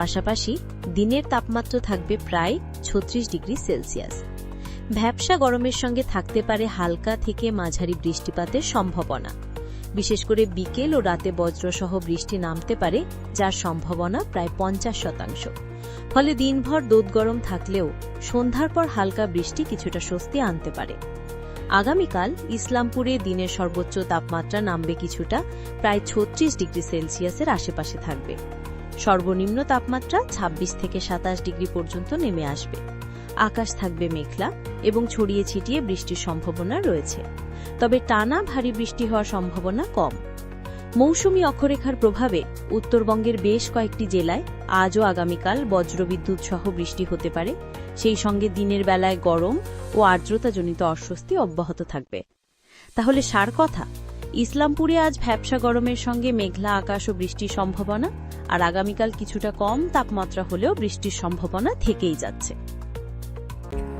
পাশাপাশি দিনের তাপমাত্রা থাকবে প্রায় ছত্রিশ ডিগ্রি সেলসিয়াস। ভ্যাবসা গরমের সঙ্গে থাকতে পারে হালকা থেকে মাঝারি বৃষ্টিপাতের সম্ভাবনা। বিশেষ করে বিকেল ও রাতে বজ্রসহ বৃষ্টি নামতে পারে, যার সম্ভাবনা প্রায় পঞ্চাশ শতাংশ। ফলে দিনভর দোদ গরম থাকলেও সন্ধ্যার পর হালকা বৃষ্টি কিছুটা স্বস্তি আনতে পারে। আগামীকাল ইসলামপুরে দিনের সর্বোচ্চ তাপমাত্রা নামবে কিছুটা, প্রায় ছত্রিশ ডিগ্রি সেলসিয়াসের আশেপাশে থাকবে। সর্বনিম্ন তাপমাত্রা ২৬ থেকে সাতাশ ডিগ্রি পর্যন্ত নেমে আসবে। আকাশ থাকবে মেঘলা এবং ছড়িয়ে ছিটিয়ে বৃষ্টির সম্ভাবনা রয়েছে। তবে টানা ভারী বৃষ্টি হওয়ার সম্ভাবনা কম। মৌসুমী অক্ষরেখার প্রভাবে উত্তরবঙ্গের বেশ কয়েকটি জেলায় আজও আগামীকাল বজ্রবিদ্যুৎ সহ বৃষ্টি হতে পারে। সেই সঙ্গে দিনের বেলায় গরম ও আর্দ্রতাজনিত অস্বস্তি অব্যাহত থাকবে। তাহলে সার কথা। ইসলামপুরে আজ ভ্যাবসা গরমের সঙ্গে মেঘলা আকাশ ও বৃষ্টির সম্ভাবনা, আর আগামীকাল কিছুটা কম তাপমাত্রা হলেও বৃষ্টির সম্ভাবনা থেকেই যাচ্ছে।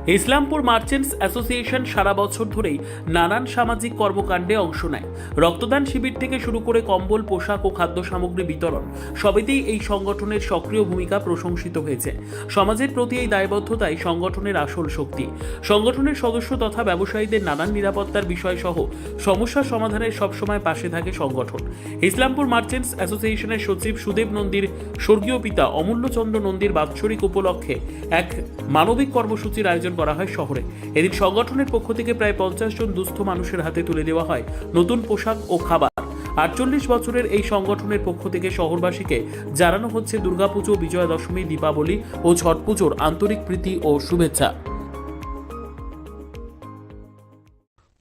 ইসলামপুর মার্চেন্টস অ্যাসোসিয়েশন সারা বছর ধরেই নানান সামাজিক কর্মকাণ্ডে অংশ নেয়। রক্তদান শিবির থেকে শুরু করে কম্বল, পোশাক ও খাদ্য সামগ্রী বিতরণ সবেতেই এই সংগঠনের সক্রিয় ভূমিকা প্রশংসিত হয়েছে। সমাজের প্রতি এই দায়বদ্ধতাই সংগঠনের আসল শক্তি। সংগঠনের সদস্য তথা ব্যবসায়ীদের নানান নিরাপত্তার বিষয় সহ সমস্যা সমাধানের সবসময় পাশে থাকে সংগঠন। ইসলামপুর মার্চেন্টস অ্যাসোসিয়েশনের সচিব সুদেব নন্দীর স্বর্গীয় পিতা অমূল্যচন্দ্র নন্দীর বাৎসরিক উপলক্ষে এক মানবিক কর্মসূচির আয়োজন করা হয় শহরে। এদিন সংগঠনের পক্ষ থেকে প্রায় পঞ্চাশ জন দুস্থ মানুষের হাতে তুলে দেওয়া হয় নতুন পোশাক ও খাবার। আটচল্লিশ বছরের এই সংগঠনের পক্ষ থেকে শহরবাসীকে জানানো হচ্ছে দুর্গাপুজো বিজয়া দশমী দীপাবলি ও ছট পুজোর আন্তরিক প্রীতি ও শুভেচ্ছা।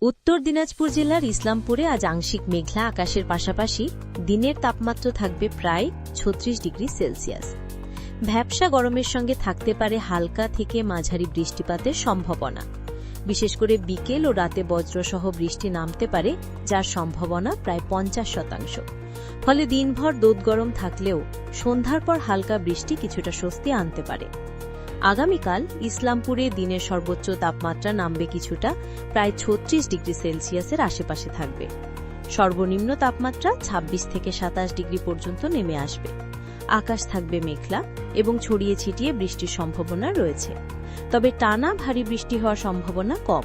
উত্তর দিনাজপুর জেলার ইসলামপুরে আজ আংশিক মেঘলা আকাশের পাশাপাশি দিনের তাপমাত্রা থাকবে প্রায় ছত্রিশ ডিগ্রি সেলসিয়াস। ভ্যাবসা গরমের সঙ্গে থাকতে পারে হালকা থেকে মাঝারি বৃষ্টিপাতের সম্ভাবনা। বিশেষ করে বিকেল ও রাতে বজ্রসহ বৃষ্টি নামতে পারে, যার সম্ভাবনা প্রায় পঞ্চাশ শতাংশ। ফলে দিনভর দোদ গরম থাকলেও সন্ধ্যার পর হালকা বৃষ্টি কিছুটা স্বস্তি আনতে পারে। আগামীকাল ইসলামপুরে দিনের সর্বোচ্চ তাপমাত্রা নামবে কিছুটা, প্রায় ছত্রিশ ডিগ্রি সেলসিয়াসের আশেপাশে থাকবে। সর্বনিম্ন তাপমাত্রা ২৬ থেকে সাতাশ ডিগ্রি পর্যন্ত নেমে আসবে। আকাশ থাকবে মেঘলা এবং ছড়িয়ে ছিটিয়ে বৃষ্টির সম্ভাবনা রয়েছে। তবে টানা ভারী বৃষ্টি হওয়ার সম্ভাবনা কম।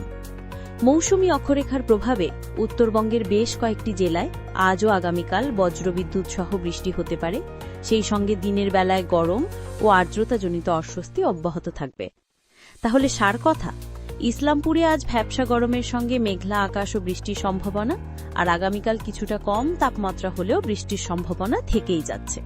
মৌসুমী অক্ষরেখার প্রভাবে উত্তরবঙ্গের বেশ কয়েকটি জেলায় আজও আগামীকাল বজ্রবিদ্যুৎ সহ বৃষ্টি হতে পারে। সেই সঙ্গে দিনের বেলায় গরম ও আর্দ্রতাজনিত অস্বস্তি অব্যাহত থাকবে। তাহলে সার কথা, ইসলামপুরে আজ ভ্যাবসা গরমের সঙ্গে মেঘলা আকাশ ও বৃষ্টির সম্ভাবনা, আর আগামীকাল কিছুটা কম তাপমাত্রা হলেও বৃষ্টির সম্ভাবনা থেকেই যাচ্ছে।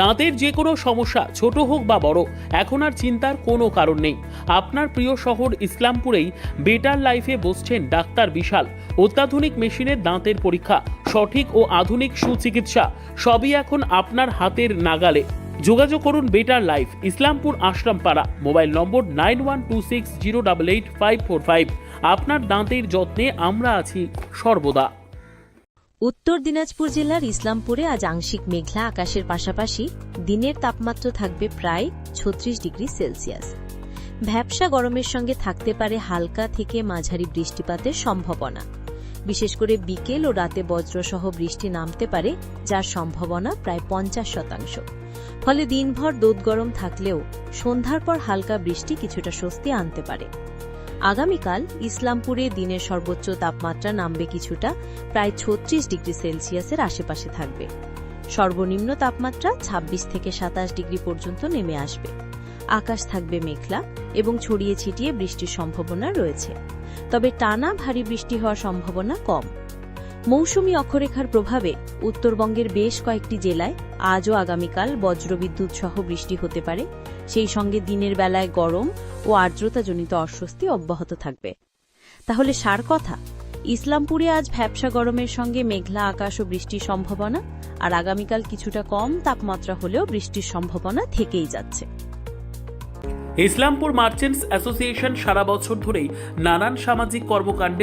দাঁতের যে কোনো সমস্যা, ছোট হোক বা বড়, এখন আর চিন্তার কোনো কারণ নেই। আপনার প্রিয় শহর ইসলামপুরেই বেটার লাইফে বসছেন ডাক্তার বিশাল। অত্যাধুনিক মেশিনের দাঁতের পরীক্ষা, সঠিক ও আধুনিক সুচিকিৎসা, সবই এখন আপনার হাতের নাগালে। যোগাযোগ করুন better life, Islampur Ashrampara. Mobile number nine one two six zero double eight five four five. আপনার দাঁতের যত্নে আমরা আছি সর্বদা। উত্তর দিনাজপুর জেলার ইসলামপুরে আজ আংশিক মেঘলা আকাশের পাশাপাশি দিনের তাপমাত্রা থাকবে প্রায় ছত্রিশ ডিগ্রি সেলসিয়াস। ভ্যাবসা গরমের সঙ্গে থাকতে পারে হালকা থেকে মাঝারি বৃষ্টিপাতের সম্ভাবনা। বিশেষ করে বিকেল ও রাতে বজ্রসহ বৃষ্টি নামতে পারে, যার সম্ভাবনা প্রায় পঞ্চাশ শতাংশ। ফলে দিনভর দোদ গরম থাকলেও সন্ধ্যার পর হালকা বৃষ্টি কিছুটা স্বস্তি আনতে পারে। আগামীকাল ইসলামপুরে দিনের সর্বোচ্চ তাপমাত্রা নামবে কিছুটা, প্রায় ছত্রিশ ডিগ্রি সেলসিয়াসের আশেপাশে থাকবে। সর্বনিম্ন তাপমাত্রা ২৬ থেকে সাতাশ ডিগ্রি পর্যন্ত নেমে আসবে। আকাশ থাকবে মেঘলা এবং ছড়িয়ে ছিটিয়ে বৃষ্টির সম্ভাবনা রয়েছে। তবে টানা ভারী বৃষ্টি হওয়ার সম্ভাবনা কম। মৌসুমী অক্ষরেখার প্রভাবে উত্তরবঙ্গের বেশ কয়েকটি জেলায় আজও আগামীকাল বজ্রবিদ্যুৎ সহ বৃষ্টি হতে পারে। সেই সঙ্গে দিনের বেলায় গরম ও আর্দ্রতাজনিত অস্বস্তি অব্যাহত থাকবে। তাহলে সার কথা? ইসলামপুরে আজ ভ্যাবসা গরমের সঙ্গে মেঘলা আকাশ ও বৃষ্টির সম্ভাবনা, আর আগামীকাল কিছুটা কম তাপমাত্রা হলেও বৃষ্টির সম্ভাবনা থেকেই যাচ্ছে। ইসলামপুর মার্চেন্টস অ্যাসোসিয়েশন সারা বছর ধরেই নানান সামাজিক কর্মকাণ্ডে